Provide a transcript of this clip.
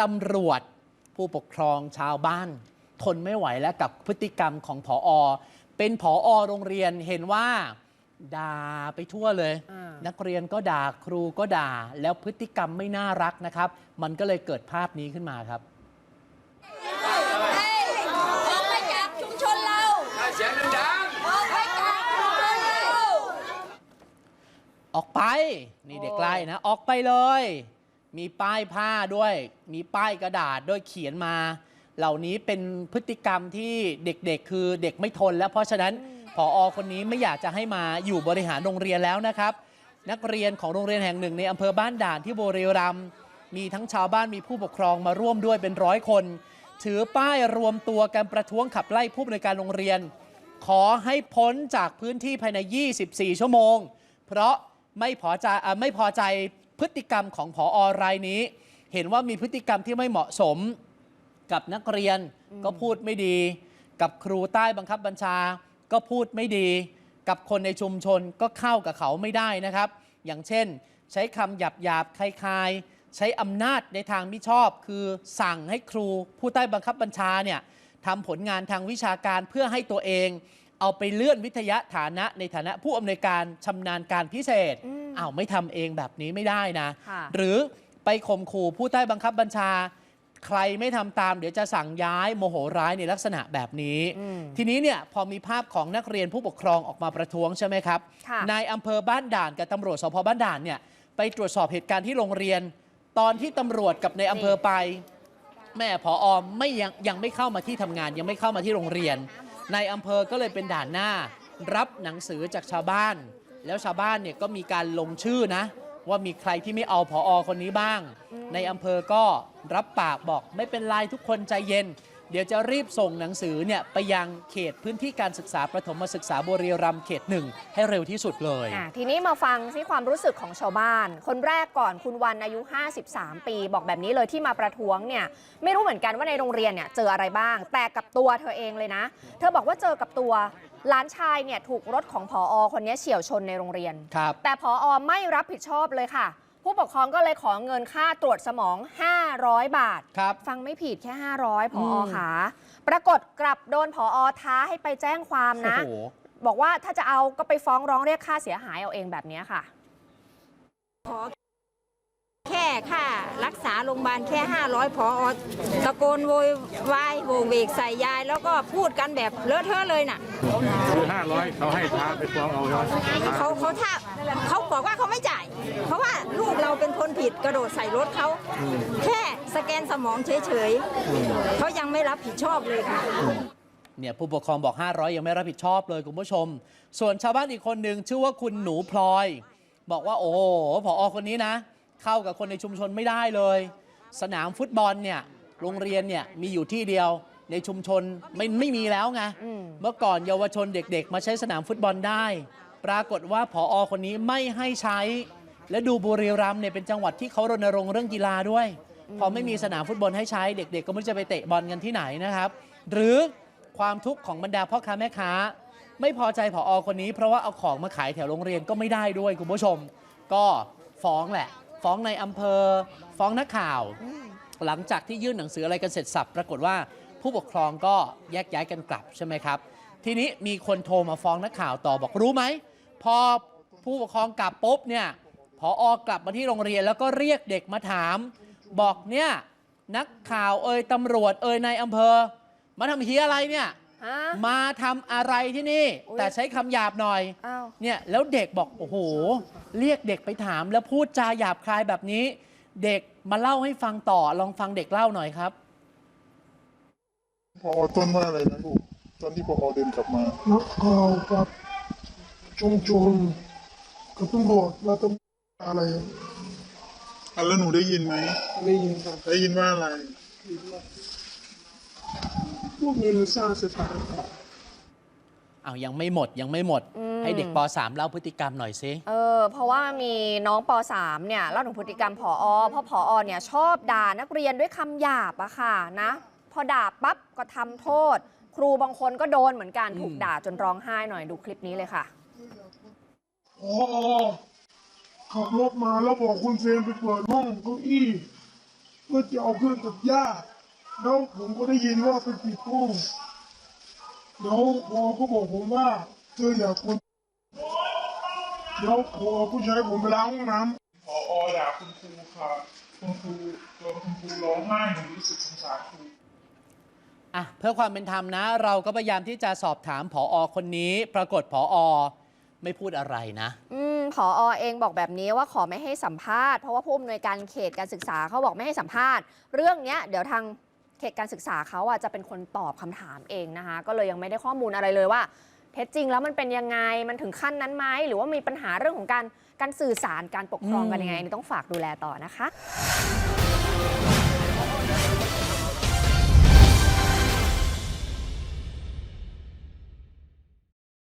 ตำรวจ ผู้ปกครองชาวบ้าน ทนไม่ไหวแล้วกับพฤติกรรมของผอเป็นผอโรงเรียนเห็นว่าด่าไปทั่วเลย อ่านักเรียนก็ด่าครูก็ด่า แล้วพฤติกรรมไม่น่ารักนะครับ มันก็เลยเกิดภาพนี้ขึ้นมาครับ ออกไปจากชุมชนเราเสียงดังออกไปจากชุมชนเรา ออกไป นี่เด็กไล่นะ ออกไปเลย มีป้ายผ้าด้วย มีป้ายกระดาษด้วยเขียนมา เหล่านี้เป็นพฤติกรรมที่เด็กๆ คือเด็กไม่ทนแล้ว เพราะฉะนั้นผออคนนี้ไม่อยากจะให้มาอยู่บริหารโรงเรียนแล้วนะครับ นักเรียนของโรงเรียนแห่งหนึ่งในอำเภอบ้านด่านที่บุรีรัมย์มีทั้งชาวบ้านมีผู้ปกครองมาร่วมด้วยเป็นร้อยคน ถือป้ายรวมตัวกันประท้วงขับไล่ผู้บริการโรงเรียน ขอให้พ้นจากพื้นที่ภายใน 24 ชั่วโมง เพราะ ไม่พอใจอะไม่พอใจพฤติกรรมของผออรายนี้ เห็นว่ามีพฤติกรรมที่ไม่เหมาะสมกับนักเรียนก็พูดไม่ดี กับครูใต้บังคับบัญชา ก็พูดไม่ดี กับคนในชุมชนก็เข้ากับเขาไม่ได้นะครับ อย่างเช่น ใช้คำหยาบหยาบๆคลายๆ ใช้อำนาจในทางมิชอบ คือสั่งให้ครูผู้ใต้บังคับบัญชาเนี่ยทำผลงานทางวิชาการเพื่อให้ตัวเอง เอาไปเลื่อนวิทยาฐานะในฐานะผู้อำนวยการชำนาญการพิเศษอืมอ้าวไม่ทำเองแบบนี้ไม่ได้นะค่ะหรือไปข่มขู่ผู้ใต้บังคับบัญชา ใครไม่ทำตามเดี๋ยวจะสั่งย้ายโมโหร้ายในลักษณะแบบนี้อืมทีนี้เนี่ยพอมีภาพของนักเรียนผู้ปกครองออกมาประท้วงใช่ไหมครับค่ะนายอำเภอบ้านด่านกับตำรวจสพบ้านด่านเนี่ยไปตรวจสอบเหตุการณ์ที่โรงเรียน ตอนที่ตำรวจกับในายอำเภอไป แม่พออไม่ยังยังไม่เข้ามาที่ทำงานยังไม่เข้ามาที่โรงเรียน นายอำเภอก็เลยเป็นด่านหน้า รับหนังสือจากชาวบ้าน แล้วชาวบ้านเนี่ยก็มีการลงชื่อนะ ว่ามีใครที่ไม่เอาผออคนนี้บ้าง ในอำเภอก็รับปากบอกไม่เป็นไรทุกคนใจเย็น เดี๋ยวจะรีบส่งหนังสือเนี่ยไปยังเขตพื้นที่การศึกษาประถมศึกษาบุรีรัมย์เขตหนึ่งให้เร็วที่สุดเลย อะทีนี้มาฟังซิความรู้สึกของชาวบ้าน คนแรกก่อนคุณวันอายุ 53 ปี บอกแบบนี้เลยที่มาประท้วงเนี่ยไม่รู้เหมือนกันว่าในโรงเรียนเนี่ยเจออะไรบ้าง แต่กับตัวเธอเองเลยนะ เธอบอกว่าเจอกับตัวหลานชายเนี่ยถูกรถของผอคนนี้เฉี่ยวชนในโรงเรียน ครับ แต่พออไม่รับผิดชอบเลยค่ะ ผู้ปกครองก็เลยขอเงินค่าตรวจสมอง 500 บาท ครับ ฟังไม่ผิดแค่ 500 พอมขาปรากฏกลับโดนผอท้าให้ไปแจ้งความโอ้นะโห บอกว่าถ้าจะเอาก็ไปฟ้องร้องเรียกค่าเสียหายเอาเองแบบนี้ค่ะแค่ค่ารักษาโรงพยาบาลแค่ 500พอตะโกนโวยวายโวกเวกใส่ยาย แล้วก็พูดกันแบบเลอะเทอะเลยน่ะคือห้าร้อยเขาให้ท้าไปฟ้องเอาใช่ไหม เขาเขาถ้าเขาบอกว่าเขาไม่จ่ายเพราะว่าลูกเราเป็นคน ผิดกระโดดใส่รถเขา แค่สแกนสมองเฉยๆเขายังไม่รับผิดชอบเลยค่ะเนี่ยผู้ปกครองบอก 500 ยังไม่รับผิดชอบเลยคุณผู้ชม ส่วนชาวบ้านอีกคนหนึ่งชื่อว่าคุณหนูพลอย บอกว่าโอ้โหผอคนนี้นะ เข้ากับคนในชุมชนไม่ได้เลย สนามฟุตบอลเนี่ยโรงเรียนเนี่ยมีอยู่ที่เดียวในชุมชนไม่ไม่มีแล้วไงอืมเมื่อก่อนเยาวชนเด็กๆ มาใช้สนามฟุตบอลได้ ปรากฏว่าผอคนนี้ไม่ให้ใช้ และดูบุรีรัมย์เนี่ยเป็นจังหวัดที่เขารณรงค์เรื่องกีฬาด้วย พอไม่มีสนามฟุตบอลให้ใช้เด็ก ๆ ก็ไม่รู้จะไปเตะบอลกันที่ไหนนะครับ หรือความทุกข์ของบรรดาพ่อค้าแม่ค้า ไม่พอใจผอคนนี้ เพราะว่าเอาของมาขายแถวโรงเรียนก็ไม่ได้ด้วยคุณผู้ชม ก็ฟ้องแหละ ฟ้องในอำเภอ ฟ้องนักข่าว หลังจากที่ยื่นหนังสืออะไรกันเสร็จสับปรากฏว่าผู้ปกครองก็แยกย้ายกันกลับใช่ไหมครับ ทีนี้มีคนโทรมาฟ้องนักข่าวต่อบอกรู้ไหมพอผู้ปกครองกลับปุ๊บเนี่ย พออกลับมาที่โรงเรียนแล้วก็เรียกเด็กมาถาม บอกเนี่ยนักข่าวเอ่ยตำรวจเอ่ยในายอำเภอ มาทำเฮียอะไรเนี่ย ฮะ มาทำอะไรที่นี่ อุ๊ย แต่ใช้คำหยาบหน่อย อ้าว เนี่ยแล้วเด็กบอกโอ้โห เรียกเด็กไปถาม แล้วพูดจาหยาบคายแบบนี้ เด็กมาเล่าให้ฟังต่อลองฟังเด็กเล่าหน่อยครับ พอต้นว่าอะไรนะลูกตอนที่พอเดินกลับมา นักข่าวกับชุมชนกับตำรวจมาตำ อะไรอะแล้วหนูได้ยินไหมได้ยินครับได้ยินว่าอะไร พวกนี้มันสร้างสถานการณ์อ้าวยังไม่หมดยังไม่หมด อืม ให้เด็กป .3 เล่าพฤติกรรมหน่อยสิเออเพราะว่ามีน้องป .3 เนี่ยเล่าถึงพฤติกรรมผอเพราะผอเนี่ยชอบด่านักเรียนด้วยคำหยาบอะค่ะนะ พอด่าปั๊บก็ทำโทษ ครูบางคนก็โดนเหมือนกันอืมถูกด่าจนร้องไห้หน่อยดูคลิปนี้เลยค่ะ พอ ขับรถมาแล้วบอกคุณเฟรมไปเปิดห้องเก้าอี้ก็จะเอาเครื่องตัดหญ้าแล้วผมก็ได้ยินว่าเป็นปิดห้องแล้วพอก็บอกผมว่าเธออยากคนแล้วพอผู้ชายผมไปล้างห้องน้ำพอด่าคุณครูค่ะคุณครูตัวคุณครูร้องไห้หนูรู้สึกสงสารครูอะเพื่อความเป็นธรรมนะ เราก็พยายามที่จะสอบถามผออคนนี้ ปรากฏผออไม่พูดอะไรนะ อืม ผออเองบอกแบบนี้ว่าขอไม่ให้สัมภาษณ์เพราะว่าผู้อำนวยการเขตการศึกษาเขาบอกไม่ให้สัมภาษณ์ เรื่องเนี้ยเดี๋ยวทางเขตการศึกษาเขาอะจะเป็นคนตอบคำถามเองนะคะ ก็เลยยังไม่ได้ข้อมูลอะไรเลยว่า เท็จจริงแล้วมันเป็นยังไงมันถึงขั้นนั้นไหมหรือว่ามีปัญหาเรื่องของการการสื่อสารการปกครองกันยังไงนี่ต้องฝากดูแลต่อนะคะ